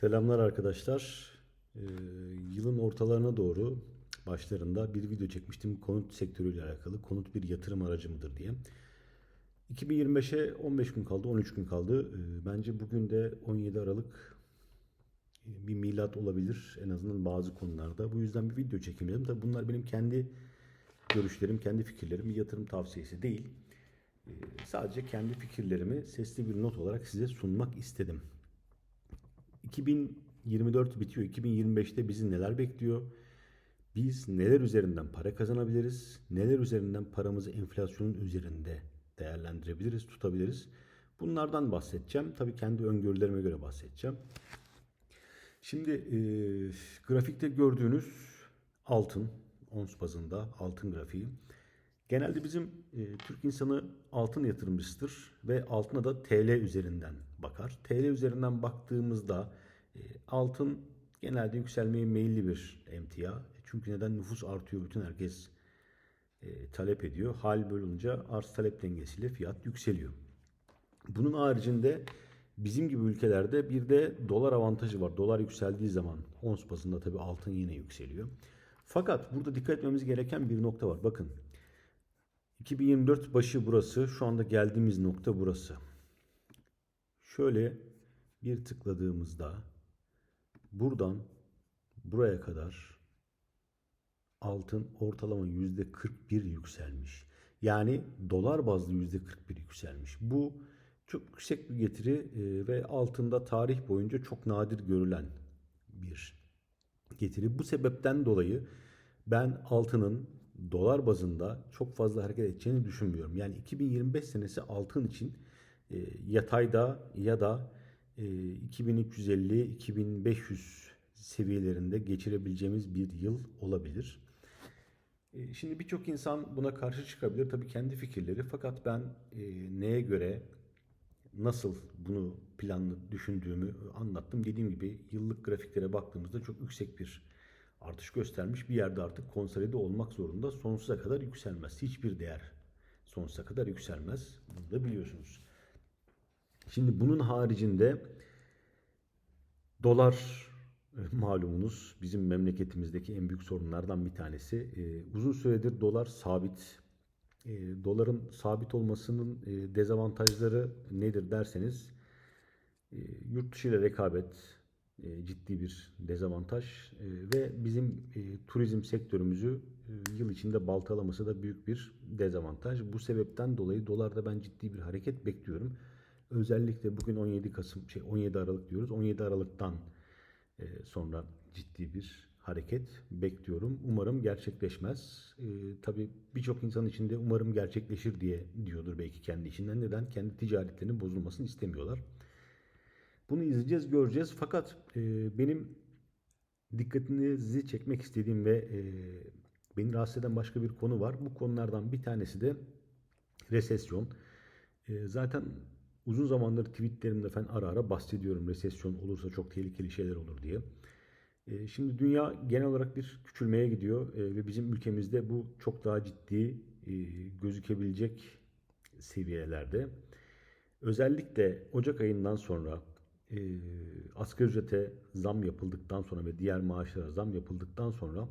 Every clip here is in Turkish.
Selamlar arkadaşlar. Ee, yılın ortalarına doğru başlarında bir video çekmiştim konut sektörüyle alakalı. Konut bir yatırım aracı mıdır diye. 2025'e 15 gün kaldı, 13 gün kaldı. Ee, bence bugün de 17 Aralık e, bir milat olabilir en azından bazı konularda. Bu yüzden bir video çekeyim dedim. Tabii bunlar benim kendi görüşlerim, kendi fikirlerim. Bir yatırım tavsiyesi değil. Ee, sadece kendi fikirlerimi sesli bir not olarak size sunmak istedim. 2024 bitiyor. 2025'te bizi neler bekliyor? Biz neler üzerinden para kazanabiliriz? Neler üzerinden paramızı enflasyonun üzerinde değerlendirebiliriz, tutabiliriz? Bunlardan bahsedeceğim. Tabii kendi öngörülerime göre bahsedeceğim. Şimdi e, grafikte gördüğünüz altın, ons bazında altın grafiği. Genelde bizim e, Türk insanı altın yatırımcısıdır ve altına da TL üzerinden bakar. TL üzerinden baktığımızda e, altın genelde yükselmeye meyilli bir emtia. Çünkü neden nüfus artıyor, bütün herkes e, talep ediyor. Hal olunca arz talep dengesiyle fiyat yükseliyor. Bunun haricinde bizim gibi ülkelerde bir de dolar avantajı var. Dolar yükseldiği zaman ons bazında tabii altın yine yükseliyor. Fakat burada dikkat etmemiz gereken bir nokta var. Bakın 2024 başı burası. Şu anda geldiğimiz nokta burası. Şöyle bir tıkladığımızda buradan buraya kadar altın ortalama %41 yükselmiş. Yani dolar bazlı %41 yükselmiş. Bu çok yüksek bir getiri e, ve altında tarih boyunca çok nadir görülen bir getiri. Bu sebepten dolayı ben altının dolar bazında çok fazla hareket edeceğini düşünmüyorum. Yani 2025 senesi altın için e, yatayda ya da e, 2350-2500 seviyelerinde geçirebileceğimiz bir yıl olabilir. E, Şimdi birçok insan buna karşı çıkabilir. Tabii kendi fikirleri. Fakat ben e, neye göre nasıl bunu planlı düşündüğümü anlattım. Dediğim gibi yıllık grafiklere baktığımızda çok yüksek bir artış göstermiş. Bir yerde artık konsolide olmak zorunda. Sonsuza kadar yükselmez. Hiçbir değer sonsuza kadar yükselmez. Bunu da biliyorsunuz. Şimdi bunun haricinde dolar e, malumunuz bizim memleketimizdeki en büyük sorunlardan bir tanesi. E, uzun süredir dolar sabit. E, doların sabit olmasının dezavantajları nedir derseniz yurt dışı ile rekabet ciddi bir dezavantaj ve bizim turizm sektörümüzü yıl içinde baltalaması da büyük bir dezavantaj. Bu sebepten dolayı dolarda ben ciddi bir hareket bekliyorum. Özellikle bugün 17 Kasım şey 17 Aralık diyoruz. 17 Aralık'tan e, sonra ciddi bir hareket bekliyorum. Umarım gerçekleşmez. E, tabii birçok insan içinde umarım gerçekleşir diye diyordur belki kendi içinden. Neden? Kendi ticaretlerinin bozulmasını istemiyorlar. Bunu izleyeceğiz, göreceğiz. Fakat e, benim dikkatinizi çekmek istediğim ve e, beni rahatsız eden başka bir konu var. Bu konulardan bir tanesi de resesyon. E, zaten uzun zamandır tweetlerimde falan ara ara bahsediyorum. Resesyon olursa çok tehlikeli şeyler olur diye. E, şimdi dünya genel olarak bir küçülmeye gidiyor e, ve bizim ülkemizde bu çok daha ciddi e, gözükebilecek seviyelerde. Özellikle Ocak ayından sonra asgari ücrete zam yapıldıktan sonra ve diğer maaşlara zam yapıldıktan sonra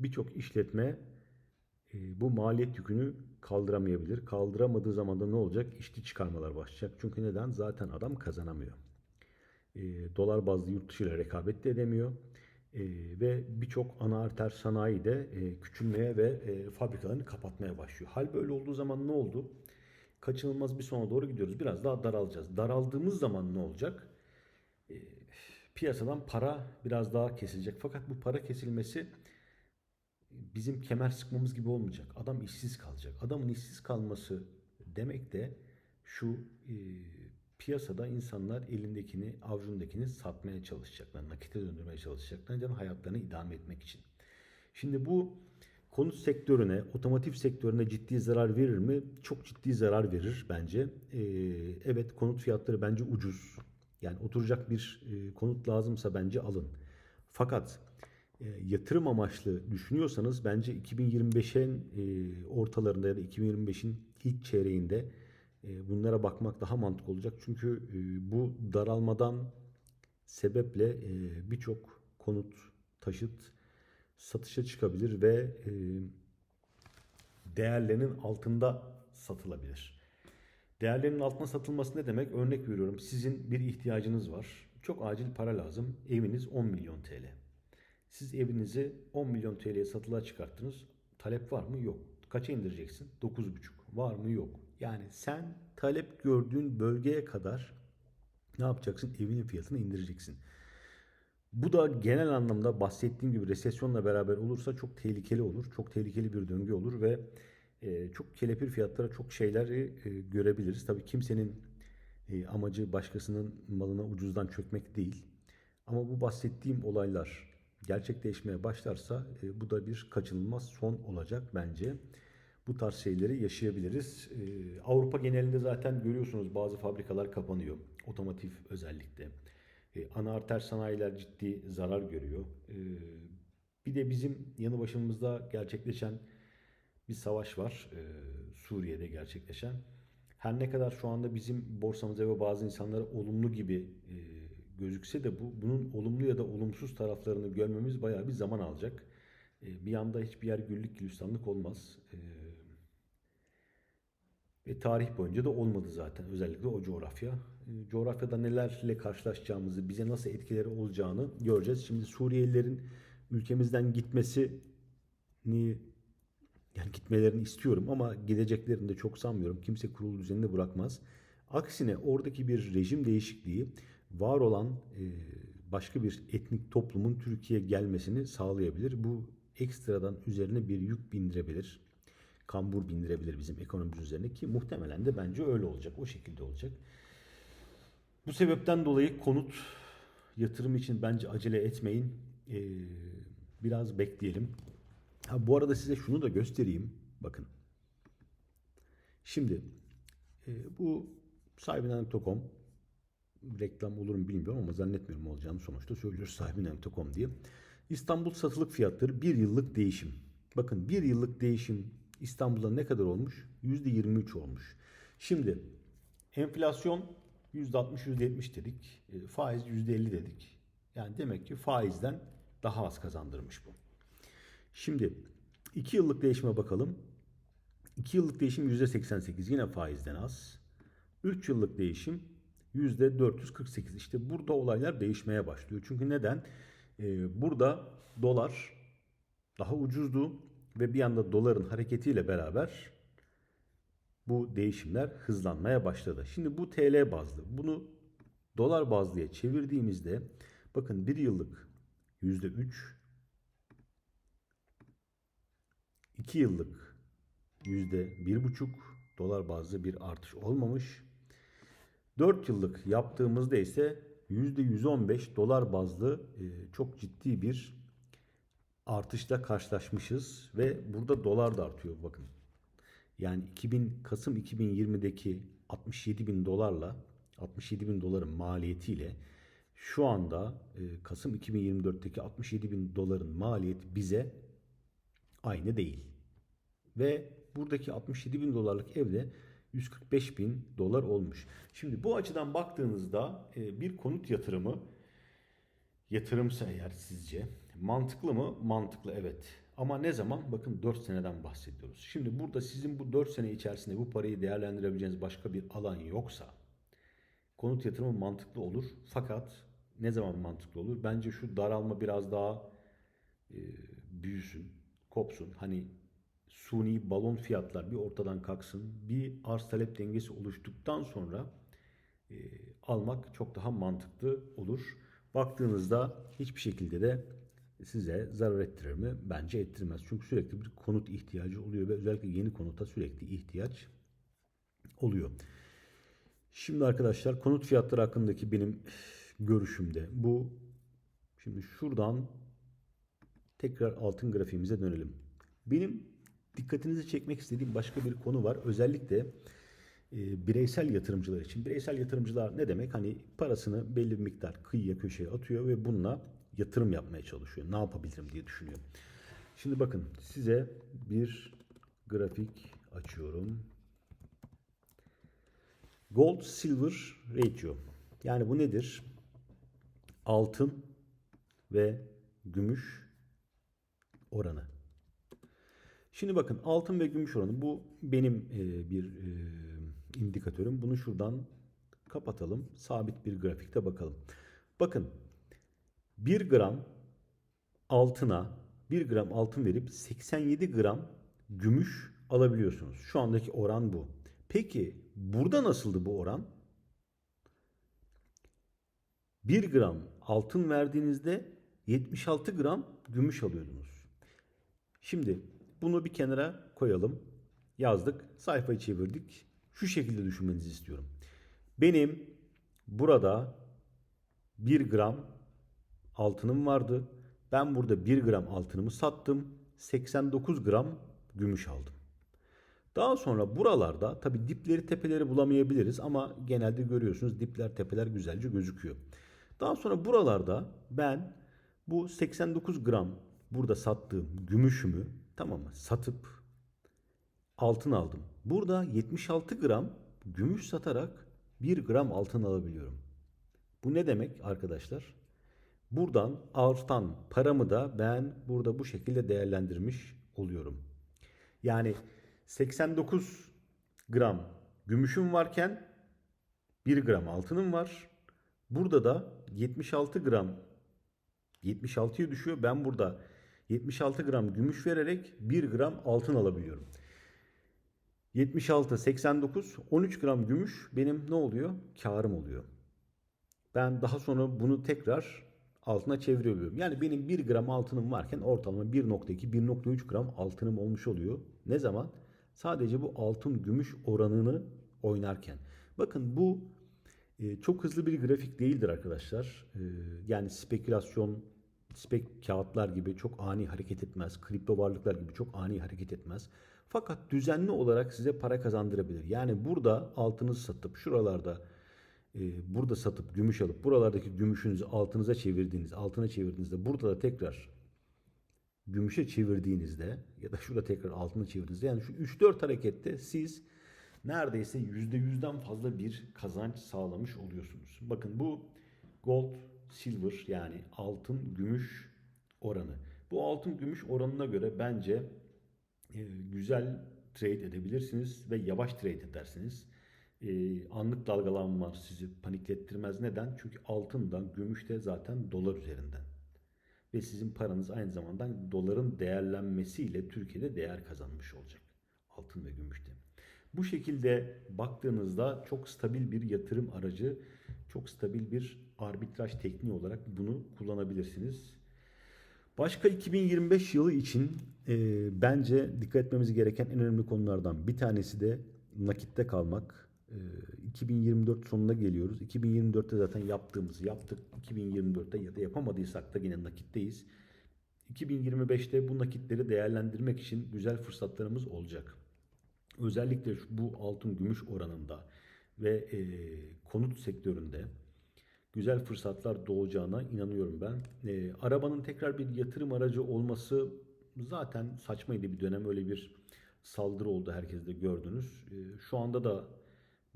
birçok işletme bu maliyet yükünü kaldıramayabilir. Kaldıramadığı zaman da ne olacak? İşçi çıkarmalar başlayacak. Çünkü neden? Zaten adam kazanamıyor. E, dolar bazlı yurt dışı ile rekabet de edemiyor. E, ve birçok ana arter sanayi de e, küçülmeye ve e, fabrikalarını kapatmaya başlıyor. Hal böyle olduğu zaman ne oldu? Kaçınılmaz bir sona doğru gidiyoruz. Biraz daha daralacağız. Daraldığımız zaman ne olacak? E, piyasadan para biraz daha kesilecek. Fakat bu para kesilmesi bizim kemer sıkmamız gibi olmayacak. Adam işsiz kalacak. Adamın işsiz kalması demek de şu e, piyasada insanlar elindekini, avucundakini satmaya çalışacaklar. Nakite döndürmeye çalışacaklar. Neden? Hayatlarını idame etmek için. Şimdi bu konut sektörüne, otomotiv sektörüne ciddi zarar verir mi? Çok ciddi zarar verir bence. E, evet konut fiyatları bence ucuz. Yani oturacak bir e, konut lazımsa bence alın. Fakat yatırım amaçlı düşünüyorsanız bence 2025'in e, ortalarında ya da 2025'in ilk çeyreğinde e, bunlara bakmak daha mantıklı olacak. Çünkü e, bu daralmadan sebeple e, birçok konut, taşıt satışa çıkabilir ve e, değerlerinin altında satılabilir. Değerlerinin altına satılması ne demek? Örnek veriyorum. Sizin bir ihtiyacınız var. Çok acil para lazım. Eviniz 10 milyon TL. Siz evinizi 10 milyon TL'ye satılığa çıkarttınız. Talep var mı? Yok. Kaça indireceksin? 9,5. Var mı? Yok. Yani sen talep gördüğün bölgeye kadar ne yapacaksın? Evinin fiyatını indireceksin. Bu da genel anlamda bahsettiğim gibi resesyonla beraber olursa çok tehlikeli olur. Çok tehlikeli bir döngü olur ve e, çok kelepir fiyatlara çok şeyleri e, görebiliriz. Tabii kimsenin e, amacı başkasının malına ucuzdan çökmek değil. Ama bu bahsettiğim olaylar gerçekleşmeye başlarsa e, bu da bir kaçınılmaz son olacak bence. Bu tarz şeyleri yaşayabiliriz. E, Avrupa genelinde zaten görüyorsunuz bazı fabrikalar kapanıyor. Otomotiv özellikle. E, ana arter sanayiler ciddi zarar görüyor. E, bir de bizim yanı başımızda gerçekleşen bir savaş var. E, Suriye'de gerçekleşen. Her ne kadar şu anda bizim borsamıza ve bazı insanlara olumlu gibi e, gözükse de bu bunun olumlu ya da olumsuz taraflarını görmemiz bayağı bir zaman alacak. E, bir anda hiçbir yer güllük gülistanlık olmaz. E, ve tarih boyunca da olmadı zaten özellikle o coğrafya. E, coğrafyada nelerle karşılaşacağımızı, bize nasıl etkileri olacağını göreceğiz. Şimdi Suriyelilerin ülkemizden gitmesini yani gitmelerini istiyorum ama gideceklerini de çok sanmıyorum. Kimse kurulu düzenini bırakmaz. Aksine oradaki bir rejim değişikliği var olan e, başka bir etnik toplumun Türkiye'ye gelmesini sağlayabilir. Bu ekstradan üzerine bir yük bindirebilir. Kambur bindirebilir bizim ekonomimiz üzerine ki muhtemelen de bence öyle olacak. O şekilde olacak. Bu sebepten dolayı konut yatırım için bence acele etmeyin. Ee, biraz bekleyelim. Ha, bu arada size şunu da göstereyim. Bakın. Şimdi e, bu sahibinden.com reklam olur mu bilmiyorum ama zannetmiyorum olacağını sonuçta söylüyoruz sahibinden.com diye. İstanbul satılık fiyatları bir yıllık değişim. Bakın bir yıllık değişim İstanbul'da ne kadar olmuş? %23 olmuş. Şimdi enflasyon %60 %70 dedik. E, faiz %50 dedik. Yani demek ki faizden daha az kazandırmış bu. Şimdi 2 yıllık değişime bakalım. 2 yıllık değişim %88 yine faizden az. 3 yıllık değişim %448. İşte burada olaylar değişmeye başlıyor. Çünkü neden? Ee, burada dolar daha ucuzdu ve bir anda doların hareketiyle beraber bu değişimler hızlanmaya başladı. Şimdi bu TL bazlı. Bunu dolar bazlıya çevirdiğimizde bakın bir yıllık %3 2 yıllık %1,5 dolar bazlı bir artış olmamış. 4 yıllık yaptığımızda ise %115 dolar bazlı e, çok ciddi bir artışla karşılaşmışız ve burada dolar da artıyor bakın. Yani 2000 Kasım 2020'deki 67 bin dolarla 67 bin doların maliyetiyle şu anda e, Kasım 2024'teki 67 bin doların maliyeti bize aynı değil. Ve buradaki 67 bin dolarlık evde 145 bin dolar olmuş. Şimdi bu açıdan baktığınızda e, bir konut yatırımı yatırımsa eğer sizce mantıklı mı? Mantıklı evet. Ama ne zaman? Bakın 4 seneden bahsediyoruz. Şimdi burada sizin bu 4 sene içerisinde bu parayı değerlendirebileceğiniz başka bir alan yoksa konut yatırımı mantıklı olur. Fakat ne zaman mantıklı olur? Bence şu daralma biraz daha e, büyüsün, kopsun. Hani suni balon fiyatlar bir ortadan kalksın. Bir arz talep dengesi oluştuktan sonra e, almak çok daha mantıklı olur. Baktığınızda hiçbir şekilde de size zarar ettirir mi? Bence ettirmez. Çünkü sürekli bir konut ihtiyacı oluyor ve özellikle yeni konuta sürekli ihtiyaç oluyor. Şimdi arkadaşlar konut fiyatları hakkındaki benim görüşümde bu. Şimdi şuradan tekrar altın grafiğimize dönelim. Benim dikkatinizi çekmek istediğim başka bir konu var. Özellikle e, bireysel yatırımcılar için. Bireysel yatırımcılar ne demek? Hani parasını belli bir miktar kıyıya köşeye atıyor ve bununla yatırım yapmaya çalışıyor. Ne yapabilirim diye düşünüyor. Şimdi bakın size bir grafik açıyorum. Gold Silver Ratio. Yani bu nedir? altın ve gümüş oranı. Şimdi bakın altın ve gümüş oranı bu benim e, bir e, indikatörüm. Bunu şuradan kapatalım. Sabit bir grafikte bakalım. Bakın 1 gram altına 1 gram altın verip 87 gram gümüş alabiliyorsunuz. Şu andaki oran bu. Peki burada nasıldı bu oran? 1 gram altın verdiğinizde 76 gram gümüş alıyordunuz. Şimdi bunu bir kenara koyalım. Yazdık. Sayfayı çevirdik. Şu şekilde düşünmenizi istiyorum. Benim burada 1 gram altınım vardı. Ben burada 1 gram altınımı sattım. 89 gram gümüş aldım. Daha sonra buralarda tabi dipleri tepeleri bulamayabiliriz ama genelde görüyorsunuz dipler tepeler güzelce gözüküyor. Daha sonra buralarda ben bu 89 gram burada sattığım gümüşümü tamam mı satıp altın aldım. Burada 76 gram gümüş satarak 1 gram altın alabiliyorum. Bu ne demek arkadaşlar? Buradan artan paramı da ben burada bu şekilde değerlendirmiş oluyorum. Yani 89 gram gümüşüm varken 1 gram altınım var. Burada da 76 gram 76'ya düşüyor. Ben burada 76 gram gümüş vererek 1 gram altın alabiliyorum. 76, 89, 13 gram gümüş benim ne oluyor? Karım oluyor. Ben daha sonra bunu tekrar altına çeviriyorum. Yani benim 1 gram altınım varken ortalama 1.2, 1.3 gram altınım olmuş oluyor. Ne zaman? Sadece bu altın gümüş oranını oynarken. Bakın bu e, çok hızlı bir grafik değildir arkadaşlar. E, yani spekülasyon, spek kağıtlar gibi çok ani hareket etmez. Kripto varlıklar gibi çok ani hareket etmez. Fakat düzenli olarak size para kazandırabilir. Yani burada altınızı satıp şuralarda e, burada satıp gümüş alıp buralardaki gümüşünüzü altınıza çevirdiğiniz, altına çevirdiğinizde burada da tekrar gümüşe çevirdiğinizde ya da şurada tekrar altına çevirdiğinizde yani şu 3-4 harekette siz neredeyse %100'den fazla bir kazanç sağlamış oluyorsunuz. Bakın bu gold silver yani altın gümüş oranı. Bu altın gümüş oranına göre bence e, güzel trade edebilirsiniz ve yavaş trade edersiniz. E, anlık dalgalanma sizi paniklettirmez. Neden? Çünkü altında, gümüşte zaten dolar üzerinden. Ve sizin paranız aynı zamanda doların değerlenmesiyle Türkiye'de değer kazanmış olacak. Altın ve gümüşte. Bu şekilde baktığınızda çok stabil bir yatırım aracı, çok stabil bir arbitraj tekniği olarak bunu kullanabilirsiniz. Başka 2025 yılı için e, bence dikkat etmemiz gereken en önemli konulardan bir tanesi de nakitte kalmak. E, 2024 sonuna geliyoruz. 2024'te zaten yaptığımızı yaptık. 2024'te ya da yapamadıysak da yine nakitteyiz. 2025'te bu nakitleri değerlendirmek için güzel fırsatlarımız olacak. Özellikle bu altın gümüş oranında ve e, konut sektöründe güzel fırsatlar doğacağına inanıyorum ben. E, arabanın tekrar bir yatırım aracı olması zaten saçmaydı bir dönem öyle bir saldırı oldu herkes de gördünüz. E, şu anda da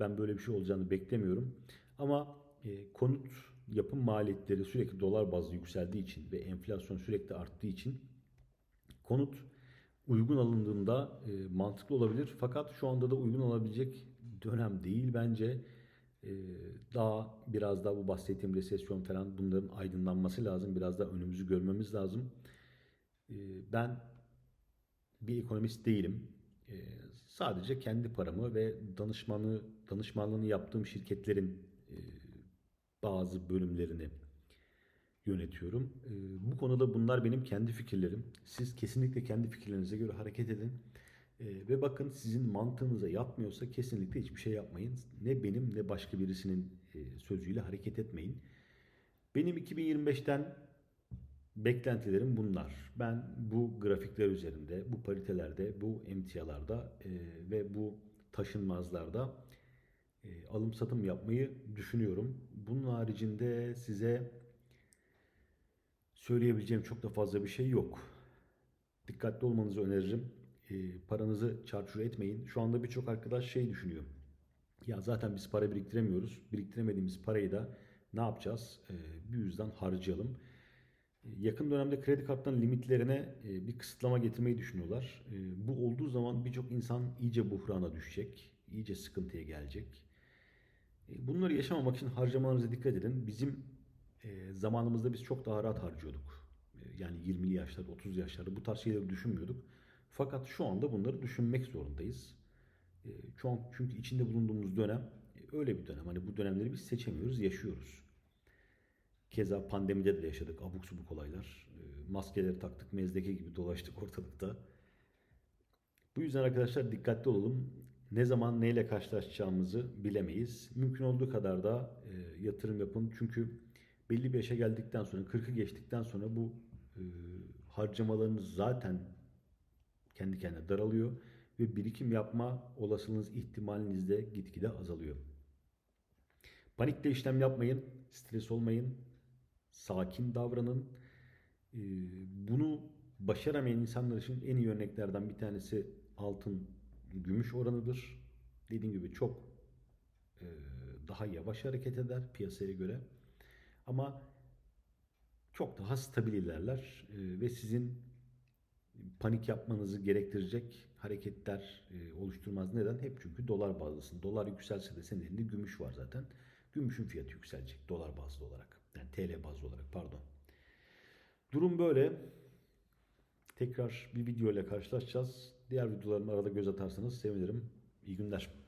ben böyle bir şey olacağını beklemiyorum. Ama e, konut yapım maliyetleri sürekli dolar bazlı yükseldiği için ve enflasyon sürekli arttığı için konut uygun alındığında e, mantıklı olabilir. Fakat şu anda da uygun olabilecek dönem değil bence. E, daha biraz daha bu bahsettiğim resesyon falan bunların aydınlanması lazım. Biraz daha önümüzü görmemiz lazım. E, ben bir ekonomist değilim. E, sadece kendi paramı ve danışmanı danışmanlığını yaptığım şirketlerin e, bazı bölümlerini yönetiyorum. E, bu konuda bunlar benim kendi fikirlerim. Siz kesinlikle kendi fikirlerinize göre hareket edin. E, ve bakın sizin mantığınıza yatmıyorsa kesinlikle hiçbir şey yapmayın. Ne benim ne başka birisinin e, sözüyle hareket etmeyin. Benim 2025'ten beklentilerim bunlar. Ben bu grafikler üzerinde, bu paritelerde, bu emtialarda e, ve bu taşınmazlarda e, alım satım yapmayı düşünüyorum. Bunun haricinde size söyleyebileceğim çok da fazla bir şey yok. Dikkatli olmanızı öneririm. E, paranızı çarçur etmeyin. Şu anda birçok arkadaş şey düşünüyor. Ya zaten biz para biriktiremiyoruz. Biriktiremediğimiz parayı da ne yapacağız? E, bu yüzden harcayalım. E, Yakın dönemde kredi kartlarının limitlerine e, bir kısıtlama getirmeyi düşünüyorlar. Bu olduğu zaman birçok insan iyice buhrana düşecek, iyice sıkıntıya gelecek. Bunları yaşamamak için harcamalarınıza dikkat edin. Bizim e, zamanımızda biz çok daha rahat harcıyorduk. E, Yani 20'li yaşlar, 30 yaşlarda bu tarz şeyleri düşünmüyorduk. Fakat şu anda bunları düşünmek zorundayız. E, çünkü içinde bulunduğumuz dönem e, öyle bir dönem. Hani bu dönemleri biz seçemiyoruz, yaşıyoruz. Keza pandemide de yaşadık abuk subuk olaylar. E, Maskeleri taktık, mezdeke gibi dolaştık ortalıkta. Bu yüzden arkadaşlar dikkatli olalım. Ne zaman neyle karşılaşacağımızı bilemeyiz. Mümkün olduğu kadar da e, yatırım yapın. Çünkü belli bir yaşa geldikten sonra, 40'ı geçtikten sonra bu e, harcamalarınız zaten kendi kendine daralıyor ve birikim yapma olasılığınız, ihtimaliniz de gitgide azalıyor. Panikle işlem yapmayın, stres olmayın, sakin davranın. Ee, Bunu başaramayan insanlar için en iyi örneklerden bir tanesi altın gümüş oranıdır. Dediğim gibi çok e, daha yavaş hareket eder piyasaya göre. Ama çok daha stabil ilerler E, ve sizin panik yapmanızı gerektirecek hareketler e, oluşturmaz. Neden? Hep çünkü dolar bazlısın. Dolar yükselse de senin elinde gümüş var zaten. Gümüşün fiyatı yükselecek dolar bazlı olarak. Yani TL bazlı olarak pardon. Durum böyle. Tekrar bir video ile karşılaşacağız. Diğer videolarıma arada göz atarsanız sevinirim. İyi günler.